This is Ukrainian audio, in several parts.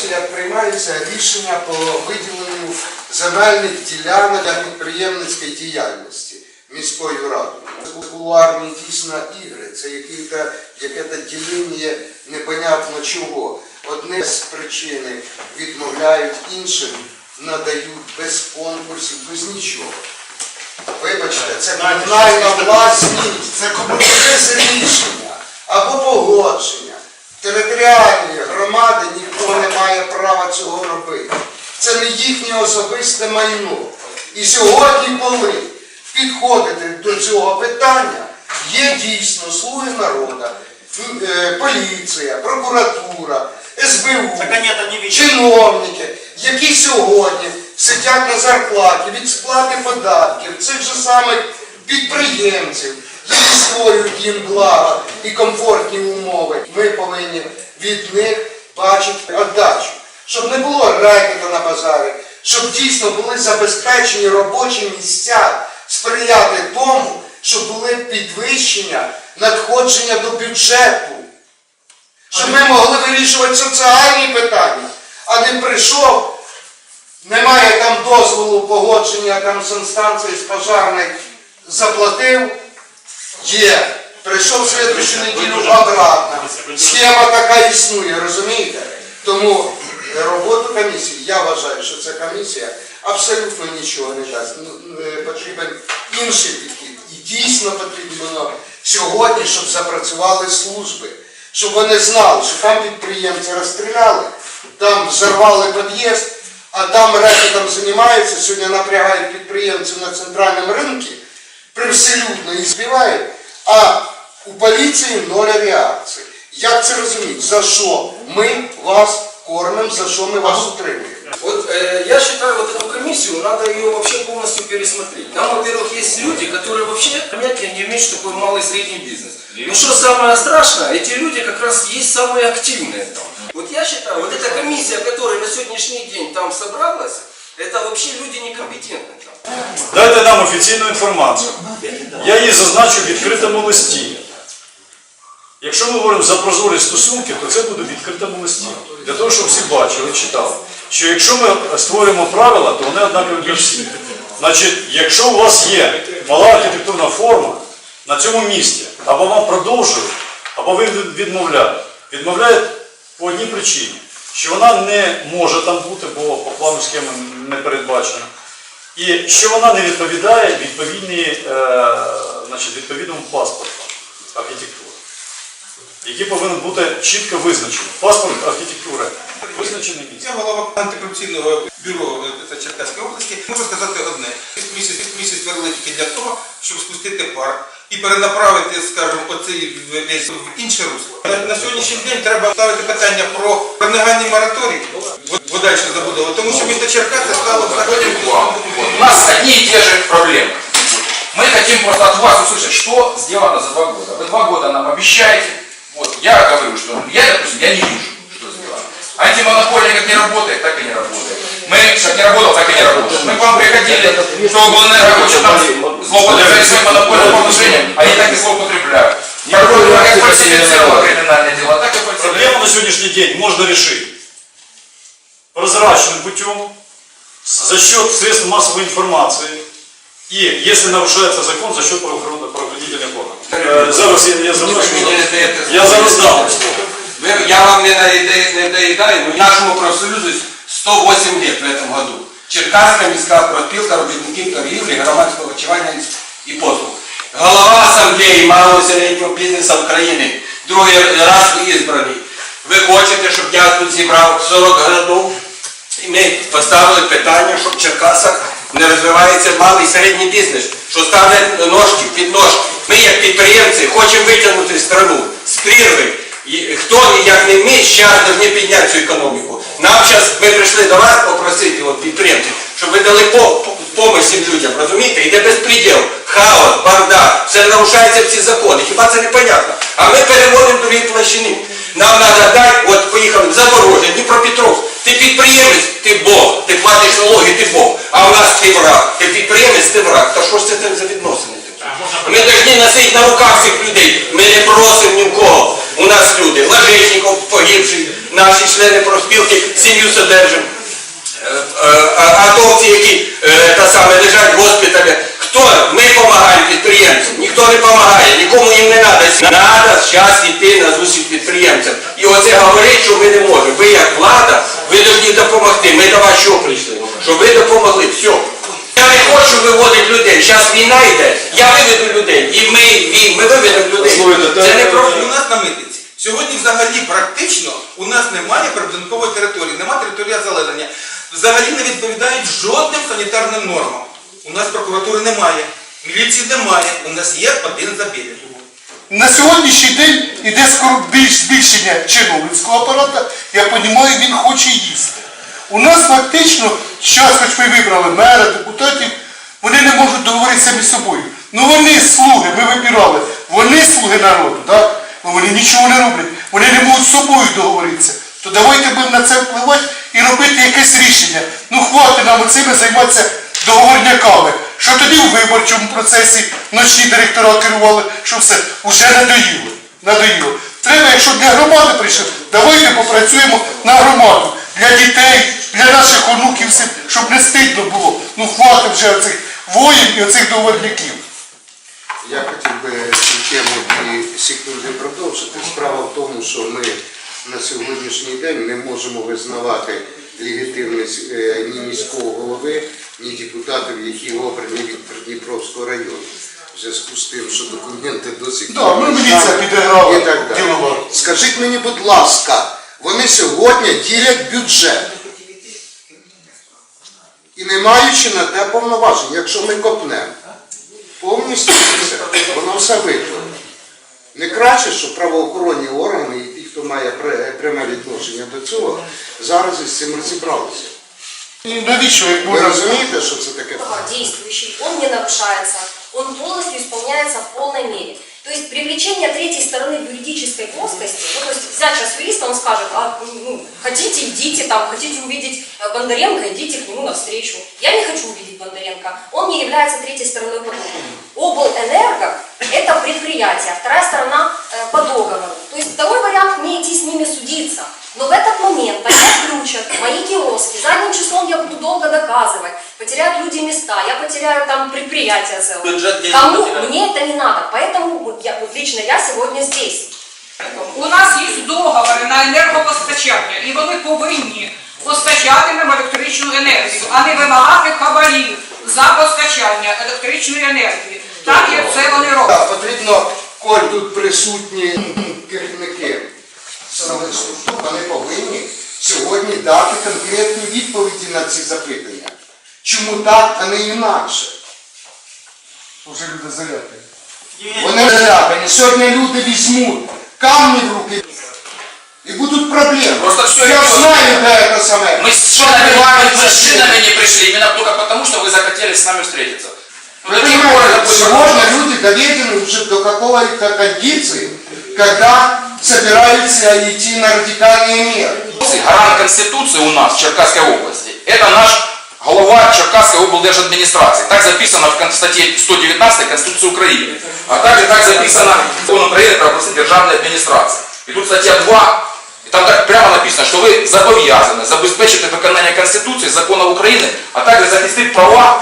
комісіях приймаються рішення по виділенню земельних ділянок для підприємницької діяльності міською радою. Це кулуарні дійсно ігри, це яке-то яке ділення непонятно чого. Одне з причини відмовляють іншим, надають без конкурсів, без нічого. Вибачте, це комунальна власність, це без рішення або погодження. Територіальні громади ніхто не має права цього робити. Це не їхнє особисте майно. І сьогодні, коли підходите до цього питання, є дійсно слуги народу, е, поліція, прокуратура, СБУ, чиновники, які сьогодні сидять на зарплаті від сплати податків, цих же самих підприємців, які створюють їм благо і комфортні умови, ми повинні від них бачити віддачу. Щоб не було рекета на базарі, щоб дійсно були забезпечені робочі місця, сприяти тому, щоб були підвищення надходження до бюджету щоб ми могли вирішувати соціальні питання, а не прийшов, немає там дозволу погодження там санстанції з пожарної, заплатив, є. Прийшов слідущу неділю обратно. Схема така існує, розумієте? Тому роботу комісії, я вважаю, що ця комісія абсолютно нічого не дасть. Ну, е, Потрібен інший підхід. І дійсно потрібно сьогодні, щоб запрацювали служби, щоб вони знали, що там підприємці розстріляли, там взорвали під'їзд, а там рекетом займаються, сьогодні напрягають підприємців на центральному ринку, привселюдно і збивають, а у поліції ноль реакції. Як це розуміти? За що ми вас кормимо, за що ми вас утримуємо? Вот э, я считаю, вот эту комиссию надо ее вообще полностью пересмотреть. Там, во-первых, есть люди, которые вообще понятия не имеют, что такое малый и средний бизнес. Ну что самое страшное, эти люди как раз есть самые активные там. Вот я считаю, вот эта комиссия, которая на сегодняшний день там собралась, это вообще люди некомпетентные там. Дайте нам офіційну інформацію. Я її зазначу в відкритому листі. Якщо ми говоримо за прозорі стосунки, то це буде в відкритому листі. Для того, щоб всі бачили, читали. Що якщо ми створюємо правила, то вони однакові для всіх. Значить, якщо у вас є мала архітектурна форма на цьому місці, або вам продовжують, або ви відмовляєте. Відмовляють по одній причині, що вона не може там бути, бо по плану схеми не передбачено. І що вона не відповідає відповідній, е, значить, відповідному паспорту архітектури, який повинен бути чітко визначений. Паспорт архітектури визначений місце. Я голова антикорупційного бюро е, Черкаської області. Можу сказати одне. Місяць, місяць створили тільки для того, щоб спустити пар і перенаправити, скажімо, оцей весь в інше русло. На, на сьогоднішній день треба ставити питання про негайний мораторій в подальшу забудову, тому що місто Черкаси стало взагалі. У нас одни и те же проблемы. Мы хотим просто от вас услышать, что сделано за два года. Вы два года нам обещаете. Вот, я говорю, что я, допустим, я не вижу, что сделано. Антимонополия как не работает, так и не работает. Мы как не работал, так и не работает. Мы к вам приходили, что Глэнерго хочет там злоупотреблять своим монопольным положением, они так и злоупотребляют. Прокуратура как фальсифицировала криминальные дела, так и фальсифицировала. Проблему на сьогоднішній день можна решить прозрачным путем, за счет средств массовой информации и, если нарушается закон, за счет правоохранительных. Е, Зараз я, я завершу. Мені не даєте Я зараз дам. Вы- Я вам не доедаю, не доедаю, но нашему профсоюзу 108 лет в этом году. Черкаська міська профспілка робітників торгівлі, громадського харчування і послуг. Голова асамблеї малого і середнього бізнесу України, другий раз ізбраний. Ви хочете, щоб я тут зібрав 40 городов? І ми поставили питання, щоб в Черкасах не розвивається малий і середній бізнес, що ставлять ножки, підножки. Ми, як підприємці, хочемо витягнути страну з прірви. І Хто і як не ми, зараз повинні підняти цю економіку. Нам зараз, ми прийшли до вас попросити, от, підприємців, щоб ви дали по, по, цим людям, розумієте? Іде безпреділ, хаос, бардак, все нарушаються всі закони. Хіба це не понятно? А ми переводимо другі площини. Нам треба дати, от поїхали в Запорожжя, Дніпропетровськ. Ти підприємець, ти Бог, ти платиш налоги, ти Бог. А у нас ти враг. Ти підприємець, ти враг. Та що ж це за відносини? Ми повинні носити на руках цих людей. Ми не просимо ні в кого. У нас люди, Ложечников погибший, наші члени профспілки сім'ю содержимо. Е, е, Атовці, які е, саме лежать в госпіталі. Хто? Ми допомагаємо підприємцям. Ніхто не допомагає, нікому їм не треба. Треба зараз йти на зустріч підприємцям. І оце говорить, що ми не можемо. Ви як влада, ви повинні допомогти. Ми до вас що прийшли? Щоб ви допомогли. Все. Хочу виводити людей. Зараз війна йде, я виведу людей. І ми, і ми виведемо людей. Слухайте, Це не проблема. У нас на митниці. Сьогодні взагалі практично у нас немає прибудинкової території, немає території озеленення. Взагалі не відповідають жодним санітарним нормам. У нас прокуратури немає, міліції немає, у нас є один забіль. На сьогоднішній день іде скоро більш збільшення чиновницького апарата, я розумію, він хоче їсти. У нас фактично, зараз хоч ми вибрали мера, депутатів, вони не можуть договоритися між собою. Ну вони слуги, ми вибирали, вони слуги народу, так? Ну вони нічого не роблять, вони не можуть з собою договоритися. То давайте будемо на це впливати і робити якесь рішення. Ну хватить нам оцими займатися договорняками. Що тоді у виборчому процесі ночні директора керували, що все, уже надоїло. Надоїло. Треба, якщо для громади прийшли, давайте попрацюємо на громаду. Для дітей, для наших онуків, щоб не стидно було. Ну хватить вже оцих воїн і оцих договорняків. Я хотів би цю тему дві секунди продовжити. Справа в тому, що ми на сьогоднішній день не можемо визнавати легітимність е, ні міського голови, ні депутатів, які обрані від Придніпровського району. В зв'язку з тим, що документи досі Да, ну, підіграла і так далі. Скажіть мені, будь ласка, вони сьогодні ділять бюджет. І не маючи на те повноважень, якщо ми копнемо повністю все, воно все виконано. Не краще, що правоохоронні органи і ті, хто має пряме відношення до цього, зараз із цим розібралися. І навіщо, як Ви можна розумієте, що це таке? действующий, он не нарушается, он полностью исполняется в полной мере. То есть привлечение третьей стороны в юридической плоскости, ну, то есть взять сейчас юриста, он скажет, а, ну, хотите, идите там, хотите увидеть э, Бондаренко, идите к нему навстречу. Я не хочу увидеть Бондаренко, он не является третьей стороной по договору. Облэнерго – это предприятие, вторая сторона э, по договору. То есть второй вариант мне идти с ними судиться. Но в этот момент они отключат мои киоски, задним числом я буду долго доказывать, потеряют люди места, я потеряю там предприятие целое. Бюджет Кому? потеряют. Мне это не надо, поэтому я, вот лично я сегодня здесь. У нас є договори на енергопостачання, і вони повинні постачати нам електричну енергію, а не вимагати хабарів за постачання електричної енергії. Так як це вони роблять. Так, потрібно, коль тут присутні керівники силових структур, вони повинні сьогодні дати конкретні відповіді на ці запитання. Чому так, а не інакше? вже люди залякані. Вони залякані. Сьогодні люди візьмуть камні в руки і будуть проблеми. Просто всё Я это- знаю, де це саме. Мы с Що шинами, відбувається мы с шинами сьогодні. не пришли именно только потому, что вы захотели с нами встретиться. Ну, Вы до тех пор понимаете, это будет сегодня продолжаться. люди доведены уже до какой-то кондиции, когда собираются идти на радикальные меры. Гарант Конституции у нас в Черкасской области – это наш голова Черкасской облдержадминистрации. Так записано в кон- статье 119 Конституции Украины. А также так записано в Законе Украины про областные державной администрации. И тут статья 2, и там так прямо написано, что вы зобов'язані забезпечити виконання Конституции, законов Украины, а также захистити права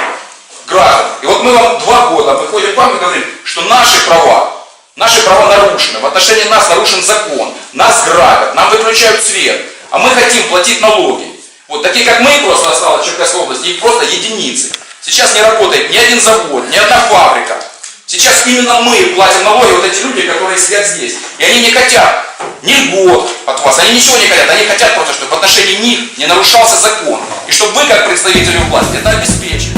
граждан. И вот мы вам два года, мы ходим к вам и говорим, что наши права, наши права нарушены, в отношении нас нарушен закон, нас грабят, нам выключают свет, а мы хотим платить налоги. Вот такие, как мы, просто осталось в Черкасской области, их просто единицы. Сейчас не работает ни один завод, ни одна фабрика. Сейчас именно мы платим налоги, вот эти люди, которые сидят здесь. И они не хотят ни льгот от вас, они ничего не хотят, они хотят просто, чтобы в отношении них не нарушался закон. И чтобы вы, как представители власти, это обеспечили.